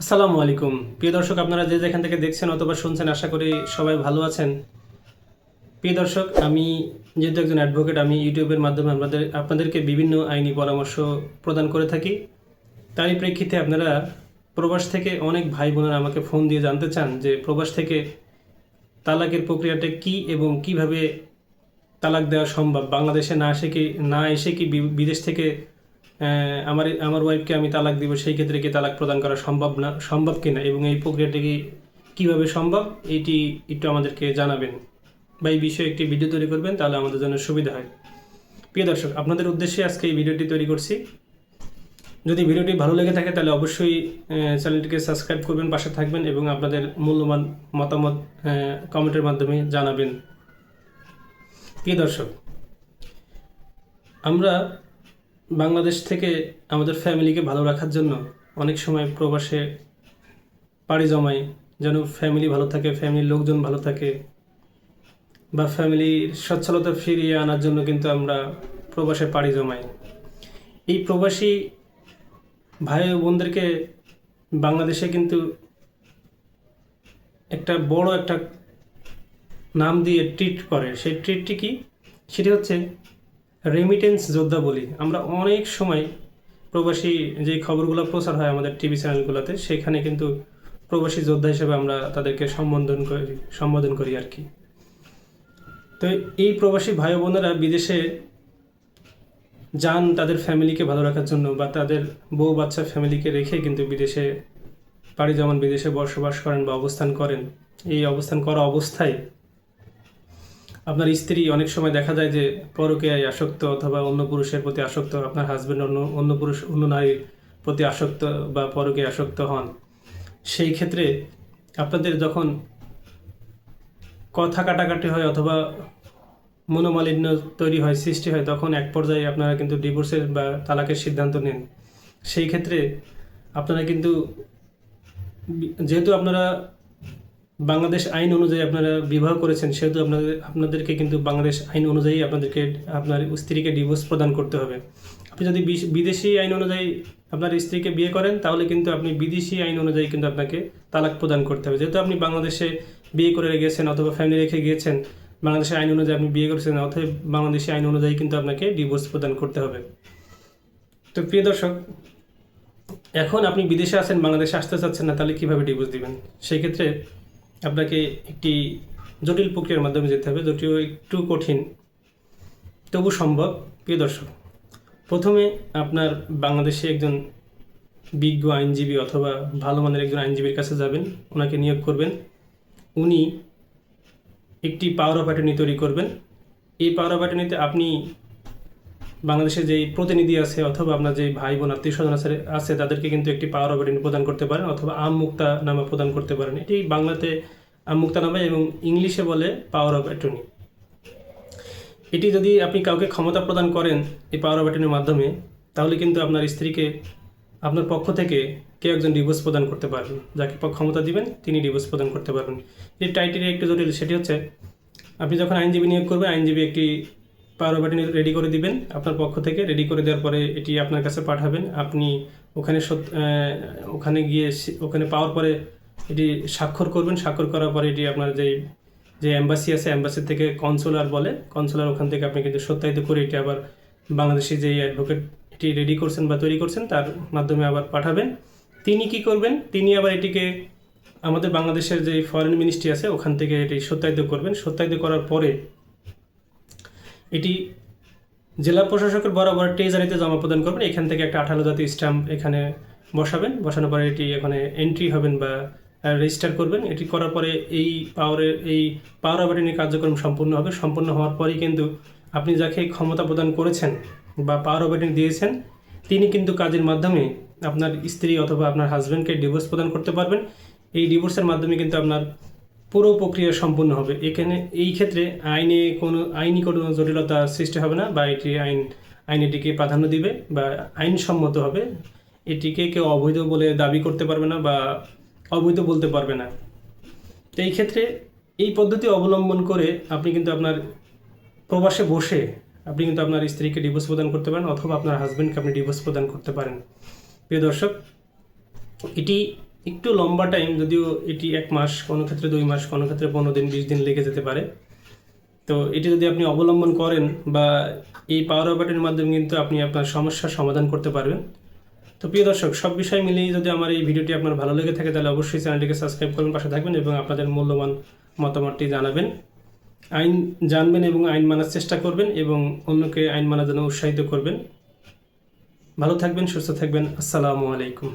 আসসালামু আলাইকুম। প্রিয় দর্শক, আপনারা যে যেখান থেকে দেখছেন অথবা শুনছেন, আশা করি সবাই ভালো আছেন। প্রিয় দর্শক, আমি যেহেতু একজন অ্যাডভোকেট আমি ইউটিউবের মাধ্যমে আপনাদের, আপনাদেরকে বিভিন্ন আইনি পরামর্শ প্রদান করে থাকি। তারই প্রেক্ষিতে আপনারা প্রবাস থেকে অনেক ভাই বোনেরা আমাকে ফোন দিয়ে জানতে চান যে প্রবাস থেকে তালাকের প্রক্রিয়াটা কি এবং কীভাবে তালাক দেওয়া সম্ভব? বাংলাদেশে না এসে কি, না এসে কি বিদেশ থেকে আমার আমার ওয়াইফকে আমি তালাক দিব, সেই ক্ষেত্রে কি তালাক প্রদান করা সম্ভব না, সম্ভব কিনা এবং এই প্রক্রিয়াটি কি কীভাবে সম্ভব, এটি একটু আমাদেরকে জানাবেন। বা এই বিষয়ে একটি ভিডিও তৈরি করবেন, তাহলে আমাদের জন্য সুবিধা হয়। প্রিয় দর্শক, আপনাদের উদ্দেশ্যে আজকে এই ভিডিওটি তৈরি করছি। যদি ভিডিওটি ভালো লেগে থাকে, তাহলে অবশ্যই চ্যানেলটিকে সাবস্ক্রাইব করবেন, পাশে থাকবেন এবং আপনাদের মূল্যবান মতামত কমেন্টের মাধ্যমে জানাবেন। প্রিয় দর্শক, আমরা বাংলাদেশ থেকে আমাদের ফ্যামিলিকে ভালো রাখার জন্য অনেক সময় প্রবাসে পাড়ি জমাই, যেন ফ্যামিলি ভালো থাকে, ফ্যামিলির লোকজন ভালো থাকে বা ফ্যামিলির সচ্ছলতা ফিরিয়ে আনার জন্য কিন্তু আমরা প্রবাসে পাড়ি জমাই। এই প্রবাসী ভাই বোনদেরকে বাংলাদেশে কিন্তু একটা বড় একটা নাম দিয়ে ট্রিট করে। সেই ট্রিটটি কি? সেটি হচ্ছে রেমিটেন্স যোদ্ধা বলি, আমরা অনেক সময় প্রবাসী যে খবরগুলো প্রচার হয় আমাদের টিভি চ্যানেলগুলোতে সেখানে কিন্তু প্রবাসী যোদ্ধা হিসেবে আমরা তাদেরকে সম্বোধন করি সম্বোধন করি আর কি। তো এই প্রবাসী ভাই বোনেরা বিদেশে যান তাদের ফ্যামিলিকে ভালো রাখার জন্য বা তাদের বউ বাচ্চা ফ্যামিলিকে রেখে কিন্তু বিদেশে পাড়ি যেমন বিদেশে বসবাস করেন বা অবস্থান করেন, এই অবস্থান করা অবস্থায় আপনার স্ত্রী অনেক সময় দেখা যায় যে পরকীয়ায় আসক্ত অথবা অন্য পুরুষের প্রতি আসক্ত, আপনার হাজবেন্ড অন্য অন্য পুরুষ, অন্য নারীর প্রতি আসক্ত বা পরকে আসক্ত হন। সেই ক্ষেত্রে আপনাদের যখন কথা কাটাকাটি হয় অথবা মনোমালিন্য তৈরি হয়, সৃষ্টি হয়, তখন এক পর্যায়ে আপনারা কিন্তু ডিভোর্সের বা তালাকের সিদ্ধান্ত নেন। সেই ক্ষেত্রে আপনারা কিন্তু, যেহেতু আপনারা বাংলাদেশ আইন অনুযায়ী আপনারা বিবাহ করেছেন, সেহেতু আপনাদের, আপনাদেরকে কিন্তু বাংলাদেশ আইন অনুযায়ী আপনাদেরকে আপনার স্ত্রীকে ডিভোর্স প্রদান করতে হবে। আপনি যদি বিদেশি আইন অনুযায়ী আপনার স্ত্রীকে বিয়ে করেন, তাহলে কিন্তু আপনি বিদেশি আইন অনুযায়ী কিন্তু আপনাকে তালাক প্রদান করতে হবে। যেহেতু আপনি বাংলাদেশে বিয়ে করে গিয়েছেন অথবা ফ্যামিলি রেখে গিয়েছেন বাংলাদেশের আইন অনুযায়ী আপনি বিয়ে করেছেন অথবা বাংলাদেশি আইন অনুযায়ী কিন্তু আপনাকে ডিভোর্স প্রদান করতে হবে। তো প্রিয় দর্শক, এখন আপনি বিদেশে আছেন, বাংলাদেশে আসতে চাচ্ছেন না, তাহলে কীভাবে ডিভোর্স দিবেন? সেই ক্ষেত্রে আপনাকে একটি জটিল প্রক্রিয়ার মাধ্যমে যেতে হবে, যদিও একটু কঠিন। তবু সম্ভব, প্রিয় দর্শক। প্রথমে আপনার বাংলাদেশে একজন বিজ্ঞ আইনজীবী অথবা ভালো মানের একজন আইনজীবীর কাছে যাবেন, ওনাকে নিয়োগ করবেন। উনি একটি পাওয়ার অফ অ্যাটর্নি তৈরি করবেন। এই পাওয়ার অফ অ্যাটর্নিতে আপনি বাংলাদেশে যেই প্রতিনিধি আছে অথবা আপনার যে ভাই বোন আত্মীয় স্বজন আছে, তাদেরকে কিন্তু একটি পাওয়ার অফ প্রদান করতে পারেন অথবা আম মুক্তা নামা প্রদান করতে পারেন। এটি বাংলাতে আম মুক্তা নামে এবং ইংলিশে বলে পাওয়ার অফ অ্যাটর্নি। এটি যদি আপনি কাউকে ক্ষমতা প্রদান করেন এই পাওয়ার অফ অ্যাটর্নির মাধ্যমে, তাহলে কিন্তু আপনার স্ত্রীকে আপনার পক্ষ থেকে কেউ একজন ডিভোর্স প্রদান করতে পারবেন। যাকে ক্ষমতা দিবেন, তিনি ডিভোর্স প্রদান করতে পারবেন। এই টাইটেল একটু জটিল, সেটি হচ্ছে আপনি যখন আইনজীবী নিয়োগ করবেন, আইনজীবী একটি অফ রেডি করে দিবেন। আপনার পক্ষ থেকে রেডি করে দেওয়ার পরে এটি আপনার কাছে পাঠাবেন। আপনি ওখানে ওখানে গিয়ে ওখানে পাওয়ার পরে এটি স্বাক্ষর করবেন। স্বাক্ষর করার পরে এটি আপনার যে যে অ্যাম্বাসি আছে অ্যাম্বাসি থেকে কনসুলার বলে কনসুলার ওখান থেকে আপনি কিন্তু সত্যায়িত করে এটি আবার বাংলাদেশি যেই অ্যাডভোকেট এটি রেডি করছেন বা তৈরি করছেন, তার মাধ্যমে আবার পাঠাবেন। তিনি কি করবেন? তিনি আবার এটিকে আমাদের বাংলাদেশের যে ফরেন মিনিস্ট্রি আছে, ওখান থেকে এটি সত্যায়িত করবেন। সত্যায়িত করার পরে এটি জেলা প্রশাসকের বরাবর ট্রেজারিতে জমা প্রদান করবেন। এখান থেকে একটা আঠালো জাতীয় স্ট্যাম্প এখানে বসাবেন। বসানোর পরে এটি এখানে এন্ট্রি হবেন বা রেজিস্টার করবেন। এটি করার পরে এই পাওয়ারের এই পাওয়ার অপারেটিং কার্যক্রম সম্পূর্ণ হবে। সম্পূর্ণ হওয়ার পরেই কিন্তু আপনি যাকে ক্ষমতা প্রদান করেছেন বা পাওয়ার অপারেটিং দিয়েছেন, তিনি কিন্তু কাজের মাধ্যমে আপনার স্ত্রী অথবা আপনার হাজব্যান্ডকে ডিভোর্স প্রদান করতে পারবেন। এই ডিভোর্সের মাধ্যমে কিন্তু আপনার পুরো প্রক্রিয়া সম্পূর্ণ হবে। এখানে এই ক্ষেত্রে আইনে কোনো আইনি কোনো জটিলতা সৃষ্টি হবে না বা এটি আইন আইন এটিকে প্রাধান্য দিবে বা আইনসম্মত হবে। এটিকে কেউ অবৈধ বলে দাবি করতে পারবে না বা অবৈধ বলতে পারবে না। তো এই ক্ষেত্রে এই পদ্ধতি অবলম্বন করে আপনি কিন্তু আপনার প্রবাসে বসে আপনি কিন্তু আপনার স্ত্রীকে ডিভোর্স প্রদান করতে পারেন অথবা আপনার হাজব্যান্ডকে আপনি ডিভোর্স প্রদান করতে পারেন। প্রিয় দর্শক, এটি একটু লম্বা টাইম যদিও এটি এক মাস, কোনো ক্ষেত্রে দুই মাস, কোনো ক্ষেত্রে পনেরো দিন, বিশ দিন লেগে যেতে পারে। তো এটি যদি আপনি অবলম্বন করেন বা এই পাওয়ার অফ বাটনের মাধ্যমে কিন্তু আপনি আপনার সমস্যার সমাধান করতে পারবেন। তো প্রিয় দর্শক, সব বিষয় মিলিয়ে যদি আমার এই ভিডিওটি আপনার ভালো লেগে থাকে, তাহলে অবশ্যই চ্যানেলটিকে সাবস্ক্রাইব করবেন, পাশে থাকবেন এবং আপনাদের মূল্যবান মতামতটি জানাবেন। আইন জানবেন এবং আইন মানার চেষ্টা করবেন এবং অন্যকে আইন মানার জন্য উৎসাহিত করবেন। ভালো থাকবেন, সুস্থ থাকবেন। আসসালামু আলাইকুম।